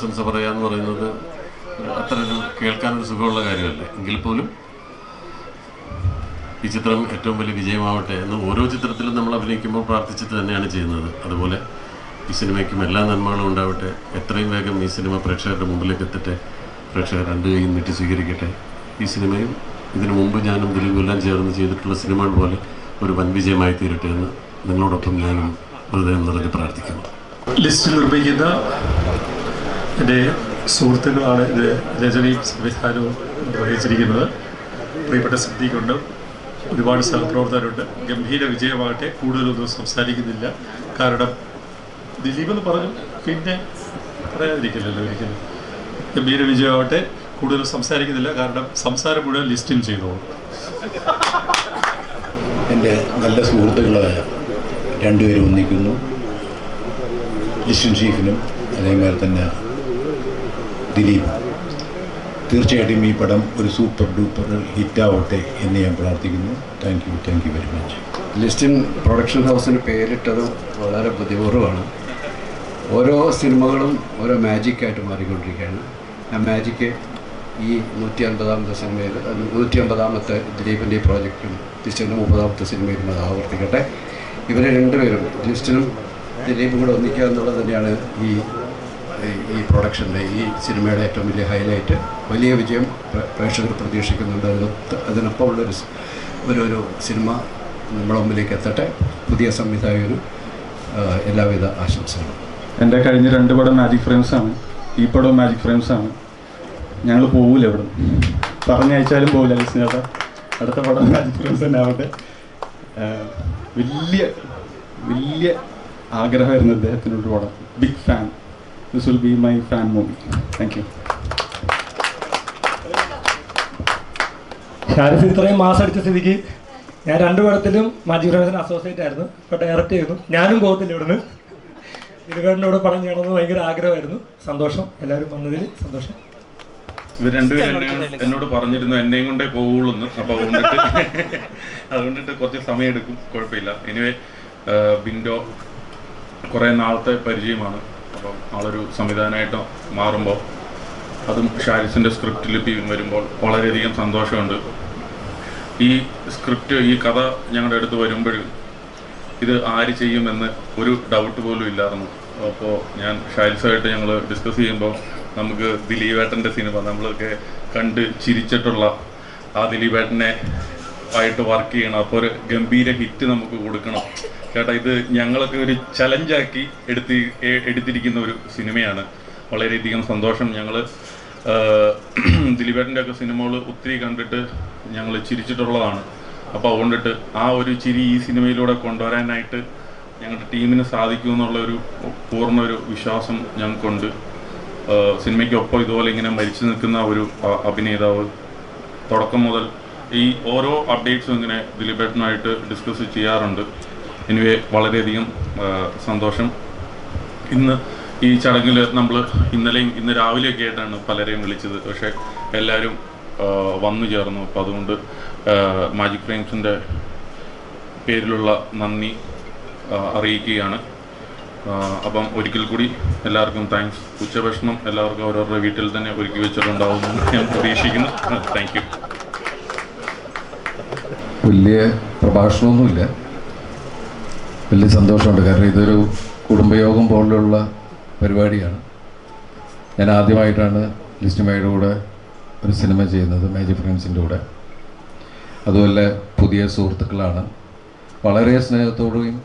ആശംസ പറയാന്ന് പറയുന്നത് അത്ര ഒരു കേൾക്കാനൊരു സുഖമുള്ള കാര്യമല്ല? എങ്കിൽ പോലും ഈ ചിത്രം ഏറ്റവും വലിയ വിജയമാവട്ടെ എന്ന് ഓരോ ചിത്രത്തിലും നമ്മൾ അഭിനയിക്കുമ്പോൾ പ്രാർത്ഥിച്ചിട്ട് തന്നെയാണ് ചെയ്യുന്നത്. അതുപോലെ ഈ സിനിമയ്ക്കും എല്ലാ നന്മകളും ഉണ്ടാവട്ടെ. എത്രയും വേഗം ഈ സിനിമ പ്രേക്ഷകരുടെ മുമ്പിലേക്ക് എത്തട്ടെ. പ്രേക്ഷകർ രണ്ട് കൈയും നീട്ടി സ്വീകരിക്കട്ടെ. ഈ സിനിമയും ഇതിനു മുമ്പ് ഞാനും ദിലീപ് ചേർന്ന് ചെയ്തിട്ടുള്ള സിനിമകൾ പോലെ ഒരു വൻ വിജയമായി തീരട്ടെ എന്ന് നിങ്ങളോടൊപ്പം ഞാനും ഹൃദയം നിറഞ്ഞ് പ്രാർത്ഥിക്കുന്നു. ലിസ്റ്റിൽ നിർമ്മിക്കുന്ന എന്റെ സുഹൃത്തുക്കളാണ് ഇത് രചനയും സംവിധാനവും നിർവഹിച്ചിരിക്കുന്നത്. പ്രിയപ്പെട്ട സിദ്ധിക്കുണ്ട് ഒരുപാട് സഹപ്രവർത്തകരുണ്ട്. ഗംഭീര വിജയമാകട്ടെ. കൂടുതലൊന്നും സംസാരിക്കുന്നില്ല. കാരണം ദിലീപ് എന്ന് പറഞ്ഞു പിന്നെ പറയാതിരിക്കില്ലല്ലോ ഒരിക്കലും. ഗംഭീര വിജയമാകട്ടെ. കൂടുതൽ സംസാരിക്കുന്നില്ല. കാരണം സംസാരം മുഴുവൻ ലിസ്റ്റിൽ ചെയ്തോളൂ. എന്റെ നല്ല സുഹൃത്തുക്കളായ രണ്ടുപേരും ഒന്നിക്കുന്നു. ലിസ്റ്റൻ ചീഫിനും അതേമാതിരി തന്നെ ദിലീപ്. തീർച്ചയായിട്ടും ഈ പടം ഒരു സൂപ്പർ ഡൂപ്പർ ഹിറ്റാവട്ടെ എന്ന് ഞാൻ പ്രാർത്ഥിക്കുന്നു. Thank you thank you very much Listin production ഹൗസിന് പേരിട്ടത് വളരെ ബുദ്ധിപൂർവമാണ് ഓരോ സിനിമകളും ഓരോ മാജിക്കായിട്ട് മാറിക്കൊണ്ടിരിക്കുകയാണ്. ആ മാജിക്ക് ഈ നൂറ്റി അൻപതാമത്തെ സിനിമയിൽ നൂറ്റി അമ്പതാമത്തെ ദിലീപിന്റെ ഈ പ്രോജക്റ്റും ലിസ്റ്റിന്റെ മുപ്പതാമത്തെ സിനിമയിലും അത് ആവർത്തിക്കട്ടെ. ഇവരെ രണ്ടുപേരും ലിസ്റ്റിനും ദിലീപും കൂടെ ഒന്നിക്കുക എന്നുള്ളത് തന്നെയാണ് ഈ ഈ പ്രൊഡക്ഷന്റെ ഈ സിനിമയുടെ ഏറ്റവും വലിയ ഹൈലൈറ്റ് വലിയ വിജയം പ്രേക്ഷകർ പ്രതീക്ഷിക്കുന്നുണ്ട് അതിനൊപ്പമുള്ളൊരു ഒരു ഒരു സിനിമ നമ്മുടെ മുമ്പിലേക്ക് എത്തട്ടെ. പുതിയ സംവിധായകന് എല്ലാവിധ ആശംസകളും. എന്റെ കഴിഞ്ഞ രണ്ട് പടം മാജിക് ഫ്രെയിംസ് ആണ്. ഈ പടം മാജിക് ഫ്രെയിംസ് ആണ്. ഞങ്ങൾ പോവില്ല ഇവിടെ. പറഞ്ഞയച്ചാലും പോവില്ല ലിസ്നേട്ടാ അടുത്ത പടം മാജിക് ഫ്രെയിംസ് തന്നെ ആവട്ടെ. വലിയ വലിയ ആഗ്രഹമായിരുന്നു അദ്ദേഹത്തിനൊരു പടം. Big fan this will be my fan movie. Thank you. Sharif ഇത്രയും മാസം അടിച്ച സ്ഥിതിക്ക് ഞാൻ രണ്ടു പടത്തിലും മാജിക് ഫ്രണ്ട്സിന് അസോസിയേറ്റ് ആയിരുന്നു. ഇപ്പോൾ ഡയറക്റ്റ് ചെയ്തു. ഞാനും പോകത്തില്ല ഇവിടുന്ന്. ഇരുവേടിനോട് പടം ചെയ്യണമെന്ന് ഭയങ്കര ആഗ്രഹമായിരുന്നു. സന്തോഷം. എല്ലാവരും വന്നതിൽ സന്തോഷം. ഇവർ രണ്ടുപേരും എന്നോട് പറഞ്ഞിരുന്നു എന്നെയും കൊണ്ടേ പോവുള്ളൂ അപ്പൊ അതുകൊണ്ടിട്ട് അതുകൊണ്ടിട്ട് കുറച്ച് സമയം എടുക്കും. കുഴപ്പമില്ല. എനിവേ ബിൻഡോ കുറേ നാളത്തെ പരിചയമാണ്. അപ്പം ആളൊരു സംവിധാനമായിട്ട് മാറുമ്പോൾ അതും ഷാരിസിന്റെ സ്ക്രിപ്റ്റ് ലിപി വരുമ്പോൾ വളരെയധികം സന്തോഷമുണ്ട്. ഈ സ്ക്രിപ്റ്റ് ഈ കഥ ഞങ്ങളുടെ അടുത്ത് വരുമ്പോഴും ഇത് ആര് ചെയ്യുമെന്ന് ഒരു ഡൗട്ട് പോലും ഇല്ലായിരുന്നു. അപ്പോൾ ഞാൻ ഷാരിസുമായിട്ട് ഞങ്ങൾ ഡിസ്കസ് ചെയ്യുമ്പോൾ നമുക്ക് ദിലീപേട്ടന്റെ സിനിമ നമ്മളൊക്കെ കണ്ട് ചിരിച്ചിട്ടുള്ള ആ ദിലീപേട്ടനെ ആയിട്ട് വർക്ക് ചെയ്യണം. അപ്പോൾ ഒരു ഗംഭീര ഹിറ്റ് നമുക്ക് കൊടുക്കണം. ചേട്ടാ ഇത് ഞങ്ങളൊക്കെ ഒരു ചലഞ്ചാക്കി എടുത്തി എടുത്തിരിക്കുന്ന ഒരു സിനിമയാണ്. വളരെയധികം സന്തോഷം ഞങ്ങൾ ദിലീപേട്ടന്റെ ഒക്കെ സിനിമകൾ ഒത്തിരി കണ്ടിട്ട് ഞങ്ങൾ ചിരിച്ചിട്ടുള്ളതാണ്. അപ്പോൾ അതുകൊണ്ടിട്ട് ആ ഒരു ചിരി ഈ സിനിമയിലൂടെ കൊണ്ടുവരാനായിട്ട് ഞങ്ങളുടെ ടീമിന് സാധിക്കും എന്നുള്ള ഒരു പൂർണ ഒരു വിശ്വാസം ഞങ്ങൾക്കുണ്ട്. സിനിമയ്ക്കൊപ്പം ഇതുപോലെ ഇങ്ങനെ മരിച്ചു നിൽക്കുന്ന ഒരു അഭിനേതാവ് തുടക്കം മുതൽ ഈ ഓരോ അപ്ഡേറ്റ്സും ഇങ്ങനെ ദിലീപേട്ടനുമായിട്ട് ഡിസ്കസ് ചെയ്യാറുണ്ട്. എനിവേ വളരെയധികം സന്തോഷം. ഇന്ന് ഈ ചടങ്ങിൽ നമ്മൾ ഇന്നലെയും ഇന്ന് രാവിലെയൊക്കെ ആയിട്ടാണ് പലരെയും വിളിച്ചത്. പക്ഷേ എല്ലാവരും വന്നു ചേർന്നു. അപ്പോൾ അതുകൊണ്ട് മാജിക് ഫ്രെയിംസിന്റെ പേരിലുള്ള നന്ദി അറിയിക്കുകയാണ്. അപ്പം ഒരിക്കൽ കൂടി എല്ലാവർക്കും താങ്ക്സ് ഉച്ചഭക്ഷണം എല്ലാവർക്കും അവരവരുടെ വീട്ടിൽ തന്നെ ഒരുക്കി വെച്ചിട്ടുണ്ടാവുമെന്ന് ഞാൻ പ്രതീക്ഷിക്കുന്നു. താങ്ക് യു വലിയ പ്രഭാഷണമൊന്നുമില്ല. വലിയ സന്തോഷമുണ്ട്. കാരണം ഇതൊരു കുടുംബയോഗം പോലുള്ള പരിപാടിയാണ്. ഞാൻ ആദ്യമായിട്ടാണ് ലിസ്റ്റുമായിയുടെ കൂടെ ഒരു സിനിമ ചെയ്യുന്നത് മേജർ ഫ്രണ്ട്സിന്റെ കൂടെ. അതുപോലെ പുതിയ സുഹൃത്തുക്കളാണ്. വളരെ സ്നേഹത്തോടെയും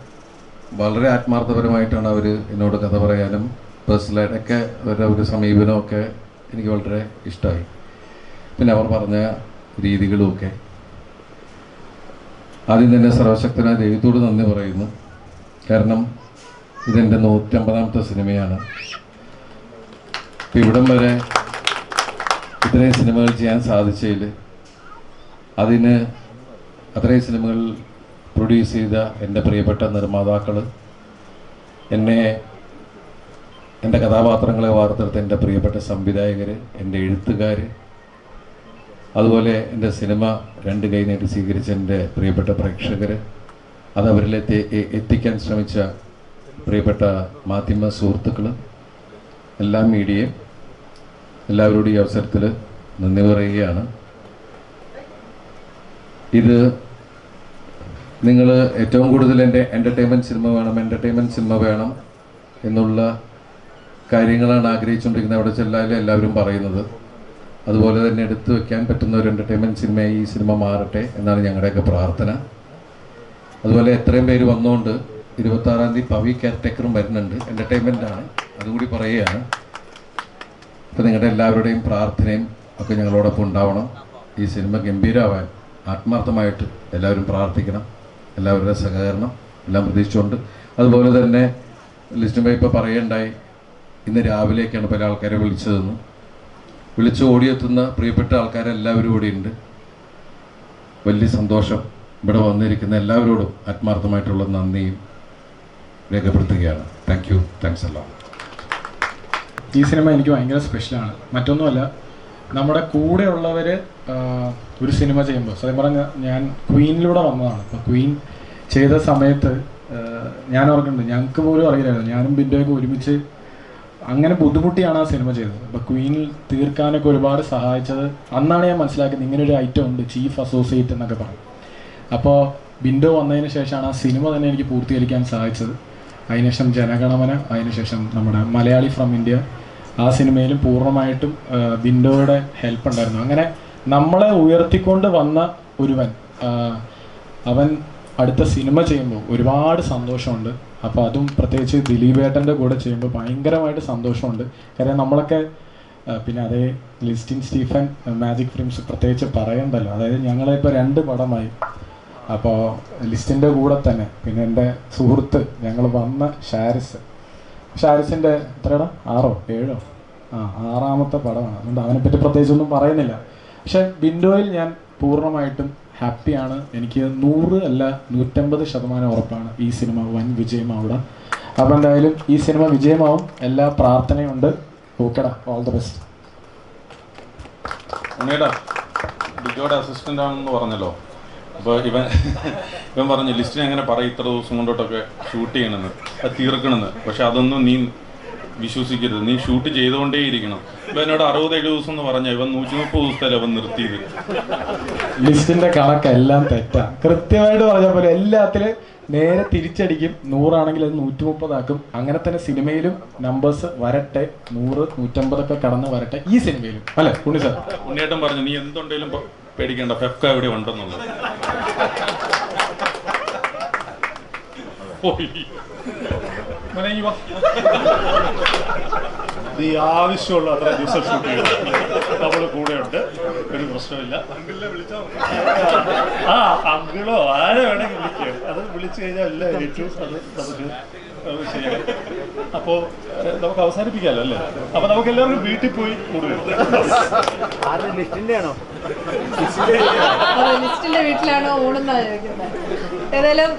വളരെ ആത്മാർത്ഥപരമായിട്ടാണ് അവർ എന്നോട് കഥ പറയാനും പേഴ്സണലായിട്ടൊക്കെ അവരുടെ ഒരു സമീപനമൊക്കെ എനിക്ക് വളരെ ഇഷ്ടമായി. പിന്നെ അവർ പറഞ്ഞ രീതികളുമൊക്കെ. ആദ്യം തന്നെ സർവശക്തനായ ദൈവത്തോട് നന്ദി പറയുന്നു. കാരണം ഇതെന്റെ നൂറ്റമ്പതാമത്തെ സിനിമയാണ്. ഇവിടം വരെ ഇത്രയും സിനിമകൾ ചെയ്യാൻ സാധിച്ചതിൽ അതിന് അത്രയും സിനിമകൾ പ്രൊഡ്യൂസ് ചെയ്ത എന്റെ പ്രിയപ്പെട്ട നിർമ്മാതാക്കൾ എന്നെ എന്റെ കഥാപാത്രങ്ങളെ വാർത്തെടുത്ത എന്റെ പ്രിയപ്പെട്ട സംവിധായകർ എന്റെ എഴുത്തുകാർ അതുപോലെ എന്റെ സിനിമ രണ്ട് കൈ നീട്ടി സ്വീകരിച്ച എന്റെ പ്രിയപ്പെട്ട പ്രേക്ഷകർ അത് അവരിലെ എത്തിക്കാൻ ശ്രമിച്ച പ്രിയപ്പെട്ട മാധ്യമ സുഹൃത്തുക്കൾ എല്ലാ മീഡിയയും എല്ലാവരോടും ഈ അവസരത്തിൽ നന്ദി പറയുകയാണ്. ഇത് നിങ്ങൾ ഏറ്റവും കൂടുതൽ എന്റെ എന്റർടൈൻമെന്റ് സിനിമ വേണം എന്റർടൈൻമെന്റ് സിനിമ വേണം എന്നുള്ള കാര്യങ്ങളാണ് ആഗ്രഹിച്ചുകൊണ്ടിരിക്കുന്നത്. അവിടെ ചെല്ലാലും എല്ലാവരും പറയുന്നത്. അതുപോലെ തന്നെ എടുത്തു വയ്ക്കാൻ പറ്റുന്ന ഒരു എന്റർടൈൻമെന്റ് സിനിമയായി ഈ സിനിമ മാറട്ടെ എന്നാണ് ഞങ്ങളുടെയൊക്കെ പ്രാർത്ഥന. അതുപോലെ എത്രയും പേര് വന്നുകൊണ്ട് ഇരുപത്താറാം തീയതി പവി കെയർടേക്കറും വരുന്നുണ്ട്. എന്റർടൈൻമെന്റ് ആണ്. അതുകൂടി പറയുകയാണ്. അപ്പം നിങ്ങളുടെ എല്ലാവരുടെയും പ്രാർത്ഥനയും ഒക്കെ ഞങ്ങളോടൊപ്പം ഉണ്ടാവണം. ഈ സിനിമ ഗംഭീരമാവാൻ ആത്മാർത്ഥമായിട്ട് എല്ലാവരും പ്രാർത്ഥിക്കണം. എല്ലാവരുടെ സഹകരണം എല്ലാം പ്രതീക്ഷിച്ചുകൊണ്ട്. അതുപോലെ തന്നെ ലിസ്റ്റുമ്പോൾ ഇപ്പോൾ പറയേണ്ടായി ഇന്ന് രാവിലെയൊക്കെയാണ് പല ആൾക്കാരെ വിളിച്ചതെന്ന്. വിളിച്ച് ഓടിയെത്തുന്ന പ്രിയപ്പെട്ട ആൾക്കാരെല്ലാവരും ഇവിടെ ഉണ്ട്. വലിയ സന്തോഷം. ഇവിടെ വന്നിരിക്കുന്ന എല്ലാവരോടും ആത്മാർത്ഥമായിട്ടുള്ള നന്ദിയും രേഖപ്പെടുത്തുകയാണ്. താങ്ക് യു താങ്ക്സ് എല്ലാം ഈ സിനിമ എനിക്ക് ഭയങ്കര സ്പെഷ്യലാണ് മറ്റൊന്നുമല്ല നമ്മുടെ കൂടെയുള്ളവർ ഒരു സിനിമ ചെയ്യുമ്പോൾ സത്യം പറഞ്ഞാൽ ഞാൻ ക്വീനിലൂടെ വന്നതാണ്. അപ്പോൾ ക്വീൻ ചെയ്ത സമയത്ത് ഞാൻ ഓർക്കുന്നുണ്ട് ഞങ്ങൾക്ക് പോലും അറിയില്ലായിരുന്നു. ഞാനും ബിൻഡോയൊക്കെ ഒരുമിച്ച് അങ്ങനെ ബുദ്ധിമുട്ടിയാണ് ആ സിനിമ ചെയ്തത്. അപ്പോൾ ക്വീനിൽ തീർക്കാനൊക്കെ ഒരുപാട് സഹായിച്ചത് അന്നാണ് ഞാൻ മനസ്സിലാക്കുന്നത് ഇങ്ങനൊരു ഐറ്റം ഉണ്ട് ചീഫ് അസോസിയേറ്റ് എന്നൊക്കെ പറയും. അപ്പോൾ വിൻഡോ വന്നതിന് ശേഷമാണ് ആ സിനിമ തന്നെ എനിക്ക് പൂർത്തീകരിക്കാൻ സാധിച്ചത്. അതിനുശേഷം ജനഗണമന അതിനുശേഷം നമ്മുടെ മലയാളി ഫ്രം ഇന്ത്യ ആ സിനിമയിലും പൂർണമായിട്ടും വിൻഡോയുടെ ഹെൽപ്പ് ഉണ്ടായിരുന്നു. അങ്ങനെ നമ്മളെ ഉയർത്തിക്കൊണ്ട് വന്ന ഒരുവൻ അവൻ അടുത്ത സിനിമ ചെയ്യുമ്പോൾ ഒരുപാട് സന്തോഷമുണ്ട്. അപ്പോൾ അതും പ്രത്യേകിച്ച് ദിലീപേട്ടന്റെ കൂടെ ചെയ്യുമ്പോൾ ഭയങ്കരമായിട്ട് സന്തോഷമുണ്ട്. കാര്യം നമ്മളൊക്കെ പിന്നെ അതേ ലിസ്റ്റിൻ സ്റ്റീഫൻ മാജിക് ഫിലിംസ് പ്രത്യേകിച്ച് പറയണ്ടല്ലോ. അതായത് ഞങ്ങളെ ഞങ്ങളിപ്പോൾ രണ്ട് പടമായി. അപ്പോൾ ലിസ്റ്റിന്റെ കൂടെ തന്നെ. പിന്നെ എന്റെ സുഹൃത്ത് ഞങ്ങൾ വന്ന ഷാരിസ്. ഷാരിസിന്റെ എത്രയടാ ആറോ? ഏഴോ? ആ ആറാമത്തെ പടമാണ്. അതുകൊണ്ട് അവനെപ്പറ്റി പ്രത്യേകിച്ചൊന്നും പറയുന്നില്ല. പക്ഷെ വിൻഡോയിൽ ഞാൻ പൂർണമായിട്ടും ഹാപ്പിയാണ്. എനിക്ക് നൂറ് അല്ല നൂറ്റമ്പത് ശതമാനം ഉറപ്പാണ് ഈ സിനിമ വൻ വിജയമാവുക അപ്പോൾ എന്തായാലും ഈ സിനിമ വിജയമാവും. എല്ലാ പ്രാർത്ഥനയുണ്ട്. ഓക്കെടാ. ഓൾ ദ ബെസ്റ്റ് ഉണ്ണിയുടെ ഡിജോയുടെ അസിസ്റ്റന്റ് ആണെന്ന് പറഞ്ഞല്ലോ. അപ്പോൾ ഇവൻ ഇവൻ പറഞ്ഞു ലിസ്റ്റിനെ എങ്ങനെ പറയും ഇത്ര ദിവസം കൊണ്ടോട്ടൊക്കെ ഷൂട്ട് ചെയ്യണമെന്ന് അത് തീർക്കണമെന്ന് പക്ഷെ അതൊന്നും നീ വിശ്വസിക്കരുത്. നീ ഷൂട്ട് ചെയ്തുകൊണ്ടേയിരിക്കണം. ഇപ്പം എന്നോട് അറുപത്തേഴ് ദിവസം എന്ന് പറഞ്ഞ ഇവൻ നൂറ്റി മുപ്പത് ദിവസത്തല്ലേ അവൻ നിർത്തിയത്. ലിസ്റ്റിന്റെ കണക്കെല്ലാം തെറ്റാ. കൃത്യമായിട്ട് പറഞ്ഞ പോലെ എല്ലാത്തിലും നേരെ തിരിച്ചടിക്കും. നൂറാണെങ്കിൽ അത് നൂറ്റി മുപ്പതാക്കും അങ്ങനെ തന്നെ സിനിമയിലും നമ്പേഴ്സ് വരട്ടെ. നൂറ് നൂറ്റമ്പതൊക്കെ കടന്ന് വരട്ടെ. ഈ സിനിമയിലും. അല്ലെ ഉണ്ണി സാർ? ഉണ്ണിയേട്ടൻ പറഞ്ഞു നീ എന്തുണ്ടെങ്കിലും പേടിക്കേണ്ട ഫെഫ്ക ഇവിടെ ഉണ്ടെന്നുള്ളത്. നീ ആവശ്യമുള്ള അത്ര ദിവസം ഷൂട്ട് ചെയ്തു നമ്മൾ കൂടെയുണ്ട്. ഒരു പ്രശ്നമില്ല. ആ അങ്കിളോ ആരെ വേണമെങ്കിൽ വിളിക്കാം. അത് വിളിച്ചു കഴിഞ്ഞാൽ എല്ലാ ഏറ്റവും അത് നമുക്ക് അപ്പോൾ നമുക്ക് അവസാനിപ്പിക്കാമല്ലോ അല്ലേ? അപ്പോൾ നമുക്ക് എല്ലാവരും വീട്ടിൽ പോയി ലിസ്റ്റിന്റെ വീട്ടിലാണോ ഏതായാലും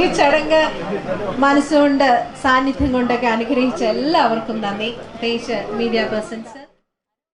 ഈ ചടങ്ങ് മനസ്സുകൊണ്ട് സാന്നിധ്യം കൊണ്ടൊക്കെ അനുഗ്രഹിച്ച എല്ലാവർക്കും നന്ദി. പ്രത്യേകിച്ച് മീഡിയ പേഴ്സൺസ്